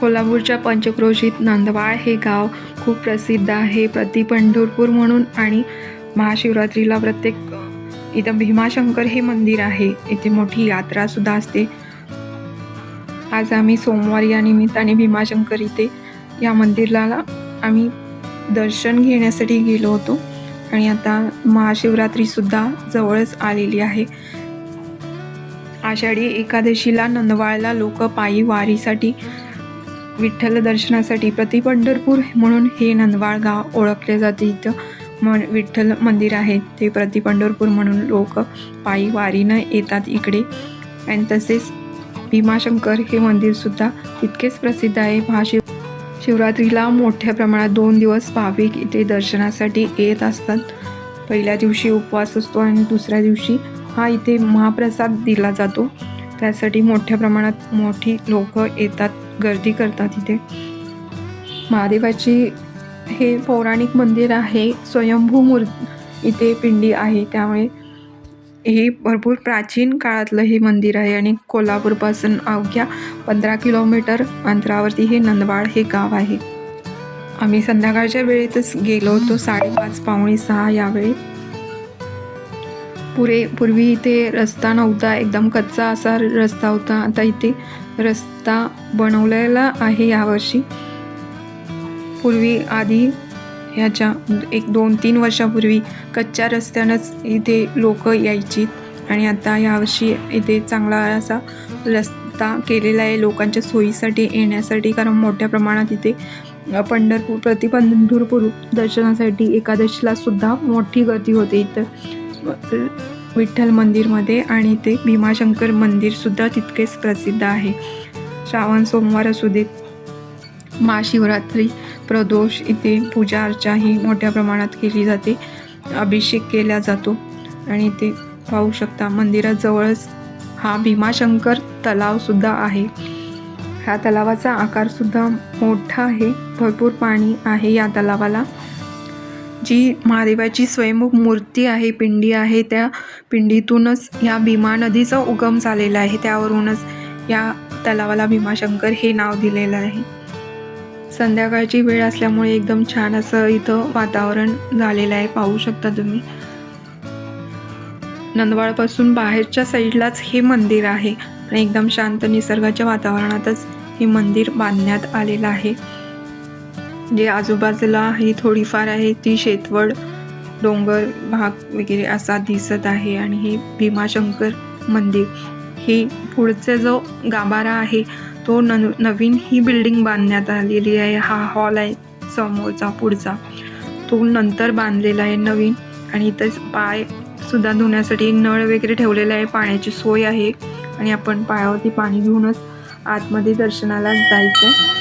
कोल्हापूरच्या पंचक्रोशीत नंदवाळ हे गाव खूप प्रसिद्ध आहे. प्रति पंढरपूर म्हणून आणि महाशिवरात्रीला प्रत्येक इथं भीमाशंकर हे मंदिर आहे. इथे मोठी यात्रासुद्धा असते. आज आम्ही सोमवारी या निमित्ताने भीमाशंकर इथे या मंदिराला आम्ही दर्शन घेण्यासाठी गेलो होतो. आणि आता महाशिवरात्रीसुद्धा जवळच आलेली आहे. आषाढी एकादशीला नंदवाळला लोक पायी वारीसाठी विठ्ठल दर्शनासाठी प्रति पंढरपूर म्हणून हे नंदवाळ गाव ओळखले जाते. इथं मन विठ्ठल मंदिर आहे. ते प्रति पंढरपूर म्हणून लोक पायी वारीनं येतात इकडे. आणि तसेच भीमाशंकर हे मंदिरसुद्धा तितकेच प्रसिद्ध आहे. महाशिव शिवरात्रीला मोठ्या प्रमाणात दोन दिवस भाविक इथे दर्शनासाठी येत असतात. पहिल्या दिवशी उपवास असतो आणि दुसऱ्या दिवशी हा इथे महाप्रसाद दिला जातो. त्यासाठी मोठ्या प्रमाणात मोठी लोक येतात. गर्दी करतात इथे. महादेवाची हे पौराणिक मंदिर आहे स्वयंभू मूर् इथे पिंडी आहे. त्यामुळे हे भरपूर प्राचीन काळातलं हे मंदिर आहे आणि कोल्हापूरपासून अवघ्या पंधरा किलोमीटर अंतरावरती हे नंदवाड हे गाव आहे. आम्ही संध्याकाळच्या वेळेतच गेलो होतो साडेपाच पावणे सहा यावेळी. पुरे पूर्वी इथे रस्ता नव्हता एकदम कच्चा असा रस्ता होता. आता इथे रस्ता बनवलेला आहे यावर्षी. पूर्वी आधी ह्याच्या एक दोन तीन वर्षापूर्वी कच्च्या रस्त्यानंच इथे लोक यायची आणि आता यावर्षी इथे चांगला असा रस्ता केलेला आहे लोकांच्या सोयीसाठी येण्यासाठी. कारण मोठ्या प्रमाणात इथे पंढरपूर प्रति पंढरपूर दर्शनासाठी एकादशीला सुद्धा मोठी गर्दी होते इथं. विठ्ठल मंदिरमध्ये आणि ते भीमाशंकर मंदिरसुद्धा तितकेच प्रसिद्ध आहे. श्रावण सोमवार असू देत महाशिवरात्री प्रदोष इथे पूजा अर्चा ही मोठ्या प्रमाणात केली जाते. अभिषेक केला जातो आणि ते पाहू शकता मंदिराजवळच हा भीमाशंकर तलावसुद्धा आहे. ह्या तलावाचा आकारसुद्धा मोठा आहे. भरपूर पाणी आहे या तलावाला. जी महादेवाची स्वयंमुख मूर्ती आहे पिंडी आहे त्या पिंडीतूनच या भीमा नदीचा उगम झालेला आहे. त्यावरूनच या तलावाला भीमाशंकर हे नाव दिलेलं आहे. संध्याकाळची वेळ असल्यामुळे एकदम छान असं इथं वातावरण झालेलं आहे. पाहू शकता तुम्ही. नंदवाळपासून बाहेरच्या साईडलाच हे मंदिर आहे. आणि एकदम शांत निसर्गाच्या वातावरणातच हे मंदिर बांधण्यात आलेलं आहे. जे आजूबाजूला ही थोडीफार आहे ती शेतवड डोंगर भाग वगैरे असा दिसत आहे आणि हे भीमाशंकर मंदिर. हे पुढचा जो गाभारा आहे तो न नवीन ही बिल्डिंग बांधण्यात आलेली आहे. हा हॉल आहे समोरचा पुढचा. तो नंतर बांधलेला आहे नवीन आणि इथंच पाय सुद्धा धुण्यासाठी नळ वगैरे ठेवलेला आहे. पाण्याची सोय आहे आणि आपण पायावरती पाणी घेऊनच आतमध्ये दर्शनाला जायचं आहे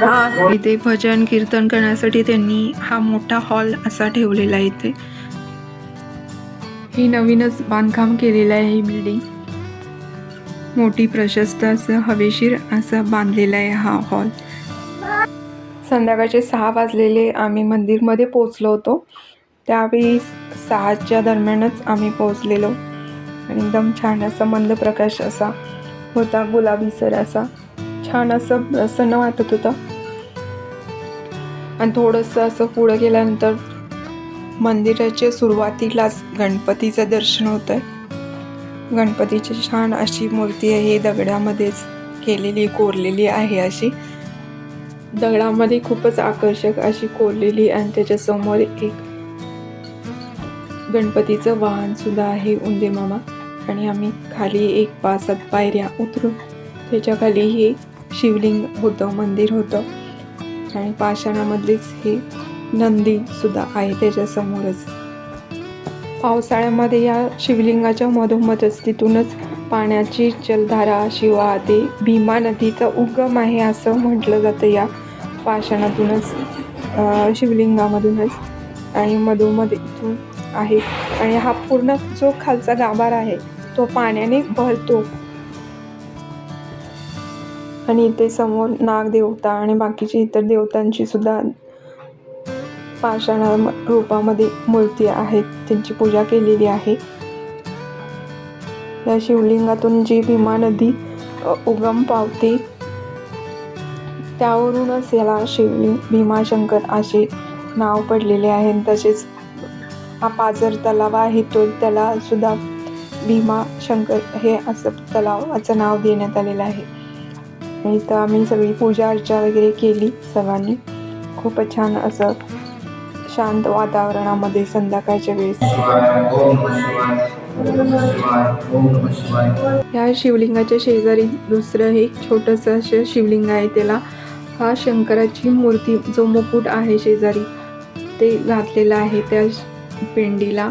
इथे भजन कीर्तन करण्यासाठी त्यांनी हा मोठा हॉल असा ठेवलेला आहे इथे. ही नवीनच बांधकाम केलेलं आहे ही बिल्डिंग मोठी प्रशस्त असं हवेशीर असं बांधलेला आहे हा हॉल संध्याकाळचे सहा वाजलेले आम्ही मंदिरमध्ये पोचलो होतो. त्यावेळी सहाच्या दरम्यानच आम्ही पोचलेलो आणि एकदम छान असा मंद प्रकाश असा होता गुलाबी सर असा. छान असं प्रसन्न वाटत होतं. आणि थोडंसं असं पुढं गेल्यानंतर मंदिराच्या सुरुवातीलाच गणपतीचं दर्शन होतं आहे गणपतीची छान अशी मूर्ती आहे दगडामध्येच केलेली कोरलेली आहे अशी. दगडामध्ये खूपच आकर्षक अशी कोरलेली आणि त्याच्यासमोर एक गणपतीचं वाहन सुद्धा आहे उंदे मामा आणि आम्ही खाली एक पाच सात पायऱ्या उतरून त्याच्याखाली ही हे शिवलिंग होतं मंदिर होतं. आणि पाषाणामधलीच ही नंदी सुद्धा आहे त्याच्यासमोरच. पावसाळ्यामध्ये या शिवलिंगाच्या मधोमधच तिथूनच पाण्याची जलधारा अशी वाहते भीमा नदीचा उगम आहे असं म्हटलं जातं या पाषाणातूनच शिवलिंगामधूनच. आणि मधोमध इथून आहे. आणि हा पूर्ण जो खालचा गाभार आहे तो पाण्याने भरतो. आणि इथे समोर नागदेवता आणि बाकीचे इतर देवतांची सुद्धा पाषाणा रूपामध्ये मूर्ती आहेत. त्यांची पूजा केलेली आहे. या शिवलिंगातून जी भीमा नदी उगम पावते त्यावरूनच याला शिवलिंग भीमाशंकर असे नाव पडलेले आहे. तसेच हा पाझर तलाव आहे तो त्याला सुद्धा भीमाशंकर हे असं तलावाचं नाव देण्यात आलेलं आहे. नाही तर आम्ही सगळी पूजा अर्चा वगैरे केली सर्वांनी. खूपच छान असं शांत वातावरणामध्ये संध्याकाळच्या वेळेस. या शिवलिंगाच्या शेजारी दुसरं एक छोटंसं असं शिवलिंग आहे त्याला. हा शंकराची मूर्ती जो मुकुट आहे शेजारी ते घातलेलं आहे त्या पिंडीला.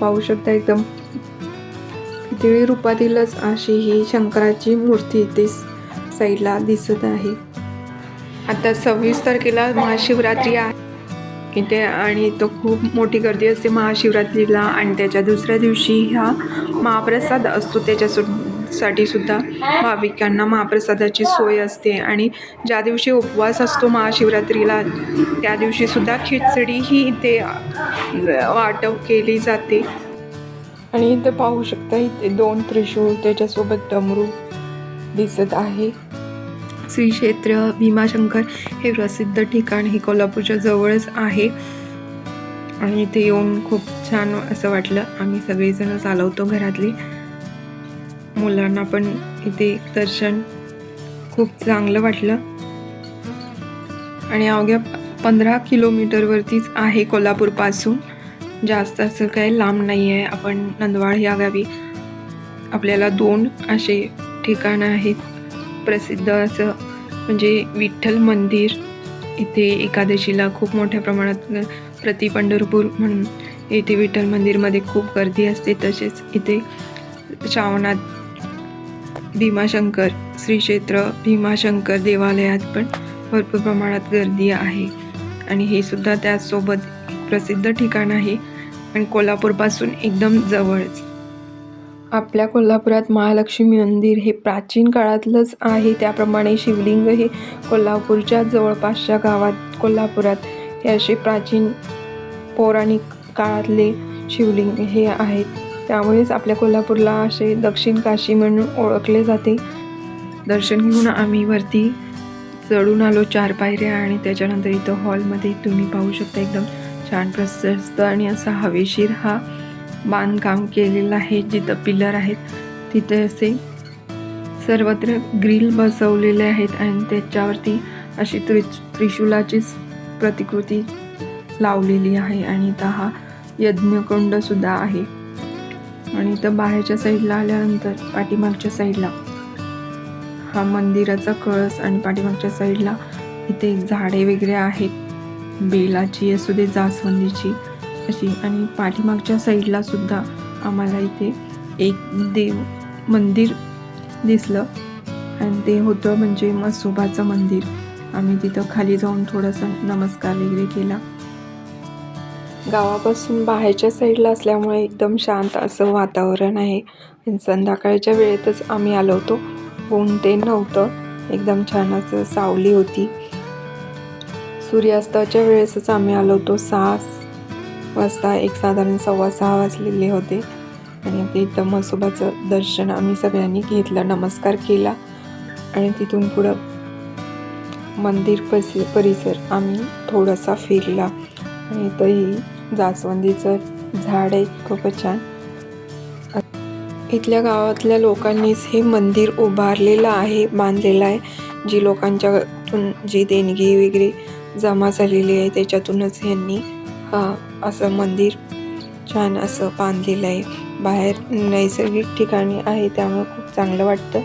पाहू शकता एकदम. देवी रूपातीलच अशी ही शंकराची मूर्ती इथे साईडला दिसत आहे. आता सव्वीस तारखेला महाशिवरात्री आहे. इथे आणि तो खूप मोठी गर्दी असते महाशिवरात्रीला आणि त्याच्या दुसऱ्या दिवशी हा महाप्रसाद असतो. त्याच्या साठी सुद्धा भाविकांना महाप्रसादाची सोय असते आणि ज्या दिवशी उपवास असतो महाशिवरात्रीला त्या दिवशी सुद्धा खिचडी ही इथे वाटप केली जाते. आणि इथं पाहू शकता इथे दोन त्रिशूळ त्याच्यासोबत डमरू दिसत आहे. श्री क्षेत्र भीमाशंकर हे प्रसिद्ध ठिकाण हे कोल्हापूरच्या जवळच आहे. आणि इथे येऊन खूप छान असं वाटलं. आम्ही सगळेजण चालवतो घरातली. मुलांना पण इथे दर्शन खूप चांगलं वाटलं. आणि अवघ्या पंधरा किलोमीटरवरतीच आहे कोल्हापूरपासून. जास्त असं काही लांब नाही आहे आपण नंदवाळ या गावी आपल्याला दोन असे ठिकाणं आहेत. प्रसिद्ध असं म्हणजे विठ्ठल मंदिर. इथे एकादशीला खूप मोठ्या प्रमाणात प्रति पंढरपूर म्हणून इथे विठ्ठल मंदिरमध्ये खूप गर्दी असते. तसेच इथे श्रावणात भीमाशंकर श्री क्षेत्र भीमाशंकर देवालयात पण भरपूर प्रमाणात गर्दी आहे. आणि हे सुद्धा त्याचसोबत प्रसिद्ध ठिकाण आहे. आणि कोल्हापूरपासून एकदम जवळच. आपल्या कोल्हापुरात महालक्ष्मी मंदिर हे प्राचीन काळातलंच आहे. त्याप्रमाणे शिवलिंग हे कोल्हापूरच्या जवळपासच्या गावात कोल्हापुरात हे असे प्राचीन पौराणिक काळातले शिवलिंग हे आहेत. त्यामुळेच आपल्या कोल्हापूरला असे दक्षिण काशी म्हणून ओळखले जाते. दर्शन घेऊन आम्ही वरती चढून आलो चार पायऱ्या आणि त्याच्यानंतर इथं हॉलमध्ये तुम्ही पाहू शकता एकदम छान प्रशस्त आणि असा हवेशीर हा बांधकाम केलेलं आहे जिथं पिलर आहेत तिथे असे सर्वत्र ग्रिल बसवलेले आहेत आणि त्याच्यावरती अशी त्रि त्रिशूलाचीच प्रतिकृती लावलेली आहे आणि इथं हा यज्ञकुंडसुद्धा आहे. आणि इथं बाहेरच्या साईडला आल्यानंतर पाठीमागच्या साईडला हा मंदिराचा कळस आणि पाठीमागच्या साईडला इथे झाडे वगैरे आहेत. बेलाची असू दे जास्वंदीची अशी आणि पाठीमागच्या साईडला सुद्धा आम्हाला इथे एक देव मंदिर दिसलं. आणि ते होतं म्हणजे मसोबाचं मंदिर. आम्ही तिथं खाली जाऊन थोडासा नमस्कार वगैरे केला. गावापासून बाहेरच्या साईडला असल्यामुळे एकदम शांत असं वातावरण आहे. आणि संध्याकाळच्या वेळेतच आम्ही आलो होतो. ऊन ते नव्हतं. एकदम छान असं सावली होती. सूर्यास्ताच्या वेळेसच आम्ही आलो होतो. सहा वाजता एक साधारण सव्वा सहा वाजलेले होते. आणि ते इथं मसोबाचं दर्शन आम्ही सगळ्यांनी घेतलं नमस्कार केला. आणि तिथून पुढं मंदिर पसि परिसर आम्ही थोडासा फिरला. आणि इथंही जास्वंदीचं झाड आहे खूपच छान. इथल्या गावातल्या लोकांनीच हे मंदिर उभारलेलं आहे बांधलेलं आहे. जी लोकांच्यातून जी देणगी वगैरे जमा झालेली आहे त्याच्यातूनच यांनी हा असं मंदिर छान असं बांधलेलं आहे. बाहेर नैसर्गिक ठिकाणी आहे त्यामुळे खूप चांगलं वाटतं.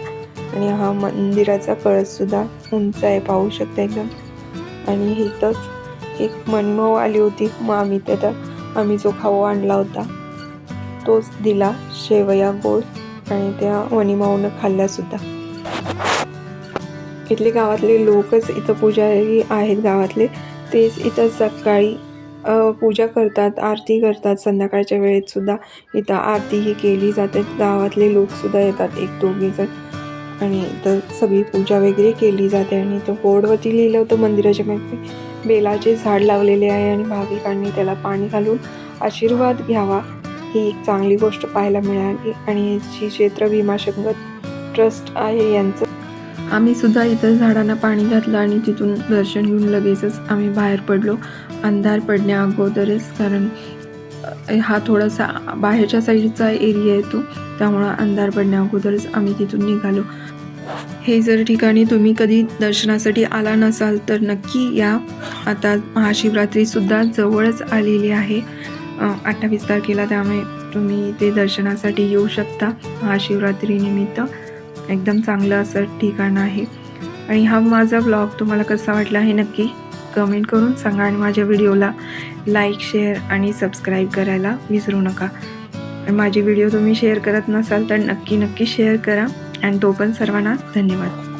आणि हा मंदिराचा कळससुद्धा उंच आहे पाहू शकता एकदम. आणि इथंच एक मनमव आली होती मग आम्ही त्याचा आम्ही जो खाऊ आणला होता तोच दिला शेवया गोड आणि त्या वणीमाऊनं खाल्ल्यासुद्धा इथले गावातले लोकच इथं पुजारी आहेत गावातले. तेच इथं सकाळी पूजा करतात आरती करतात संध्याकाळच्या वेळेत सुद्धा इथं आरती ही केली जाते. गावातले लोकसुद्धा येतात एक दोघे जण. आणि इथं सगळी पूजा वगैरे केली जाते आणि इथं बोर्डवरती लिहिलं होतं मंदिराच्या मागे बेलाचे झाड लावलेले आहे आणि भाविकांनी त्याला पाणी घालून आशीर्वाद घ्यावा. ही एक चांगली गोष्ट पाहायला मिळाली. आणि जी क्षेत्र भीमाशंकर ट्रस्ट आहे यांचं. आम्ही सुद्धा इतर झाडांना पाणी घातलं आणि तिथून दर्शन घेऊन लगेचच आम्ही बाहेर पडलो. अंधार पडण्या अगोदरच कारण हा थोडासा बाहेरच्या साईडचा एरिया येतो त्यामुळं अंधार पडण्या अगोदरच आम्ही तिथून निघालो. हे जर ठिकाणी तुम्ही कधी दर्शनासाठी आला नसाल तर नक्की या. आता महाशिवरात्रीसुद्धा जवळच आलेली आहे. अठ्ठावीस तारखेला त्यामुळे तुम्ही इथे दर्शनासाठी येऊ शकता महाशिवरात्रीनिमित्त एकदम चांगलं असं ठिकाण आहे. आणि हा माझा ब्लॉग तुम्हाला कसा वाटला हे नक्की कमेंट करून सांगा आणि माझ्या व्हिडिओला लाईक शेअर आणि सबस्क्राईब करायला विसरू नका. आणि माझे व्हिडिओ तुम्ही शेअर करत नसाल तर नक्की नक्की शेअर करा. आणि तो पण सर्वांना धन्यवाद.